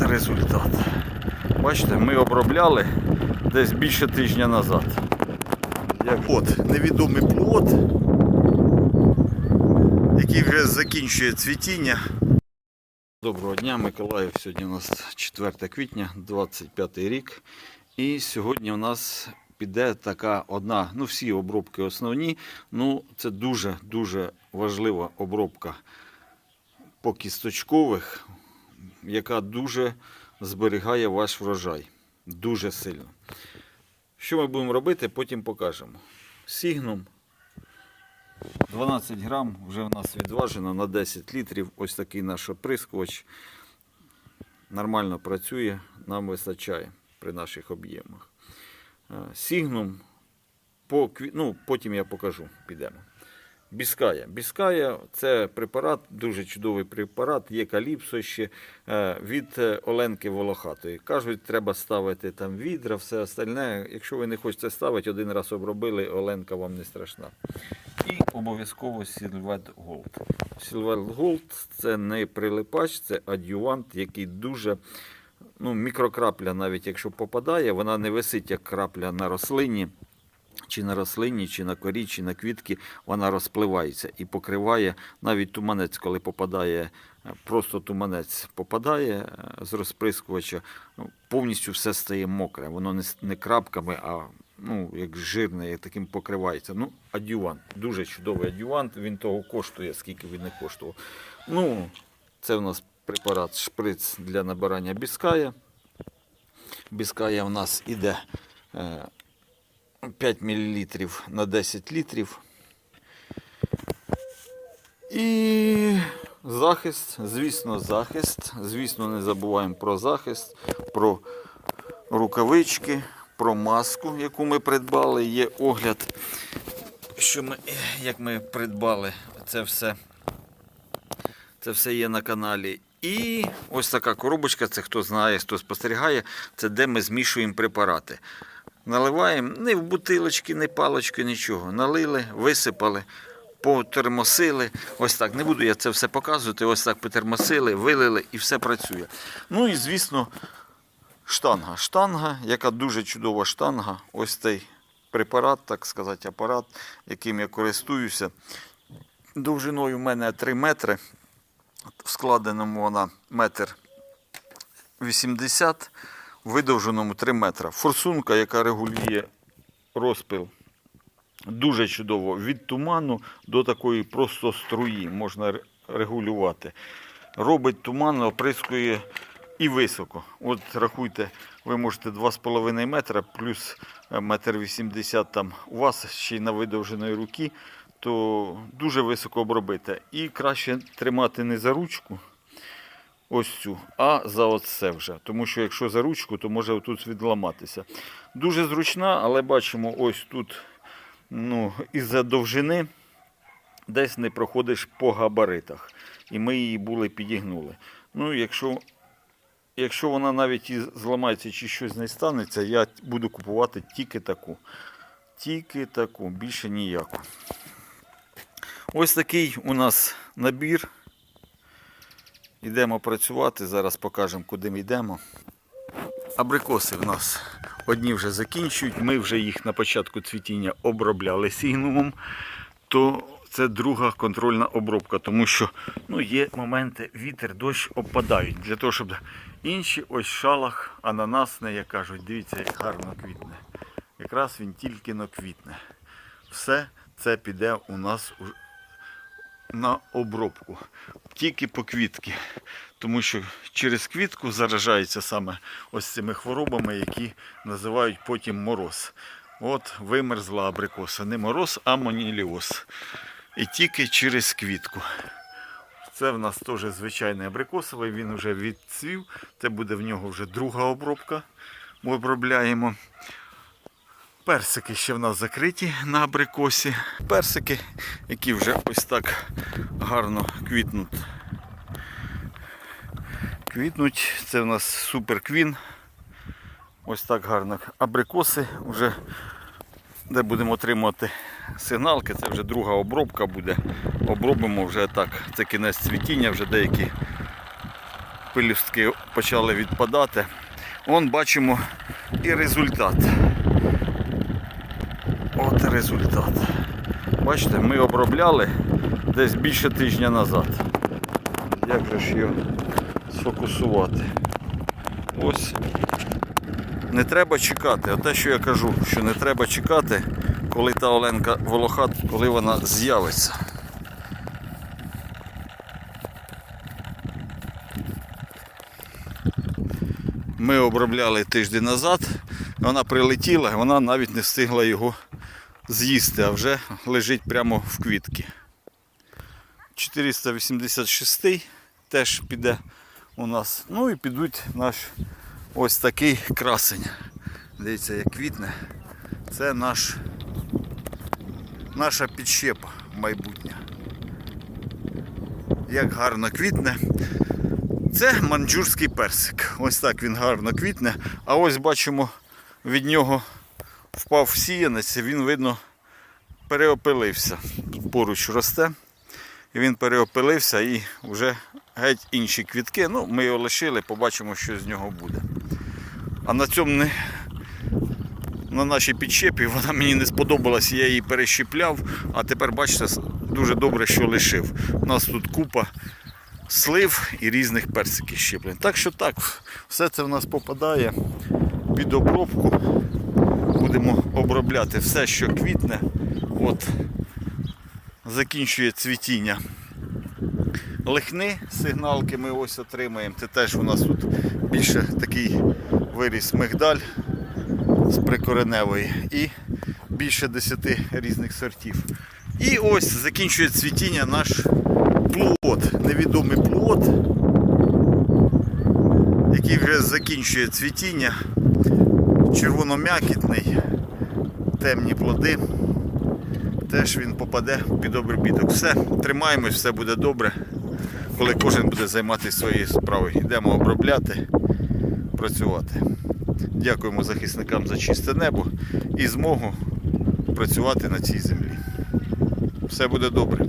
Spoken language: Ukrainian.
От результат. Бачите, ми обробляли десь більше тижня назад. Як от невідомий плод, який вже закінчує цвітіння. Доброго дня, Миколаїв. Сьогодні у нас 4 квітня, 25 рік. І сьогодні у нас піде така одна, ну всі обробки основні. Ну, це дуже-дуже важлива обробка по кісточкових, яка дуже зберігає ваш врожай. Дуже сильно. Що ми будемо робити, потім покажемо. Сігнум 12 грам вже в нас відважено на 10 літрів. Ось такий наш оприскувач. Нормально працює, нам вистачає при наших об'ємах. Е, Сігнум, по, ну, потім я покажу, підемо. Біская. Біская це препарат, дуже чудовий препарат, є каліпсо ще е, від е, Оленки Волохатої. Кажуть, треба ставити там відра, все остальне. Якщо ви не хочете ставити, один раз обробили, Оленка вам не страшна. І обов'язково Silvet Gold. Silvet Gold це не прилипач, це адювант, який дуже ну, мікрокрапля, навіть якщо попадає, вона не висить як крапля на рослині. Чи на рослині, чи на корі, чи на квітки, вона розпливається і покриває навіть туманець, коли попадає, е, просто туманець попадає е, з розприскувача, ну, повністю все стає мокре. Воно не, крапками, а ну, як жирне, як таким покривається. Ну, адювант, дуже чудовий адювант, він того коштує, скільки він не коштував. Ну, це у нас препарат шприц для набирання біская. Біская в нас іде. Е, 5 мл на 10 літрів. І захист, звісно, захист. Звісно, не забуваємо про захист, про рукавички, про маску, яку ми придбали. Є огляд, що ми, як ми придбали це все. Це все є на каналі. І ось така коробочка, це хто знає, хто спостерігає, це де ми змішуємо препарати. Наливаємо не в бутилочки, не палочки, нічого. Налили, висипали, потермосили. Ось так. Не буду я це все показувати. Ось так потермосили, вилили і все працює. Ну і звісно, штанга. Штанга, яка дуже чудова штанга. Ось цей препарат, так сказати, апарат, яким я користуюся. Довжиною в мене 3 метри. В складеному вона метр 80, в видовженому 3 метра. Форсунка, яка регулює розпил. Дуже чудово. Від туману до такої просто струї можна регулювати. Робить туман, оприскує і високо. От рахуйте, ви можете 2,5 метра плюс е, метр 80 там у вас ще й на видовженої руки, то дуже високо обробити. І краще тримати не за ручку, ось цю, а за оце вже. Тому що якщо за ручку, то може тут відламатися. Дуже зручна, але бачимо, ось тут ну, із-за довжини десь не проходиш по габаритах. І ми її були підігнули. Ну, якщо, якщо вона навіть і зламається чи щось не станеться, я буду купувати тільки таку. Тільки таку, більше ніяку. Ось такий у нас набір. Йдемо працювати, зараз покажемо, куди ми йдемо. Абрикоси в нас одні вже закінчують. Ми вже їх на початку цвітіння обробляли сігнумом, то це друга контрольна обробка, тому що ну, є моменти вітер, дощ обпадають. Для того, щоб інші ось шалах, ананасне, як кажуть, дивіться, як гарно квітне. Якраз він тільки но квітне. Все це піде у нас на обробку. Тільки по квітки. Тому що через квітку заражається саме ось цими хворобами, які називають потім мороз. От вимерзла абрикоса. Не мороз, а моніліоз. І тільки через квітку. Це в нас теж звичайний абрикосовий, він вже відцвів. Це буде в нього вже друга обробка. Ми обробляємо. Персики ще в нас закриті на абрикосі. Персики, які вже ось так гарно квітнуть. Квітнуть. Це в нас супер квін. Ось так гарно. Абрикоси вже де будемо отримувати сигналки. Це вже друга обробка буде. Обробимо вже так. Це кінець цвітіння, вже деякі пелюстки почали відпадати. Вон бачимо і результат. От результат. Бачите, ми обробляли десь більше тижня назад. Як же ж його сфокусувати? Ось. Не треба чекати. Оте, що я кажу, що не треба чекати, коли та Оленка волохат, коли вона з'явиться. Ми обробляли тиждень назад, вона прилетіла, вона навіть не встигла його з'їсти, а вже лежить прямо в квітки. 486 теж піде у нас. Ну і підуть наш ось такий красень. Дивіться, як квітне. Це наш, наша підщепа майбутня. Як гарно квітне. Це манджурський персик. Ось так він гарно квітне. А ось бачимо, від нього впав сіянець, він, видно, переопилився. Поруч росте. Він переопилився і вже геть інші квітки. Ну, ми його лишили, побачимо, що з нього буде. А на цьому не... на нашій підщепі вона мені не сподобалась, я її перещепляв, а тепер бачите, дуже добре, що лишив. У нас тут купа слив і різних персиків щеплень. Так що так, все це в нас попадає під обробку. Будемо обробляти все, що квітне. От закінчує цвітіння. Лихни сигналки ми ось отримаємо. Це теж у нас тут більше такий виріс мигдаль з прикореневої і більше 10 різних сортів. І ось закінчує цвітіння наш плод, невідомий плод, який вже закінчує цвітіння, червоном'якітний, темні плоди. Теж він попаде під обробіток. Все, тримаємось, все буде добре. Коли кожен буде займатися своєю справою. Йдемо обробляти, працювати. Дякуємо захисникам за чисте небо і змогу працювати на цій землі. Все буде добре.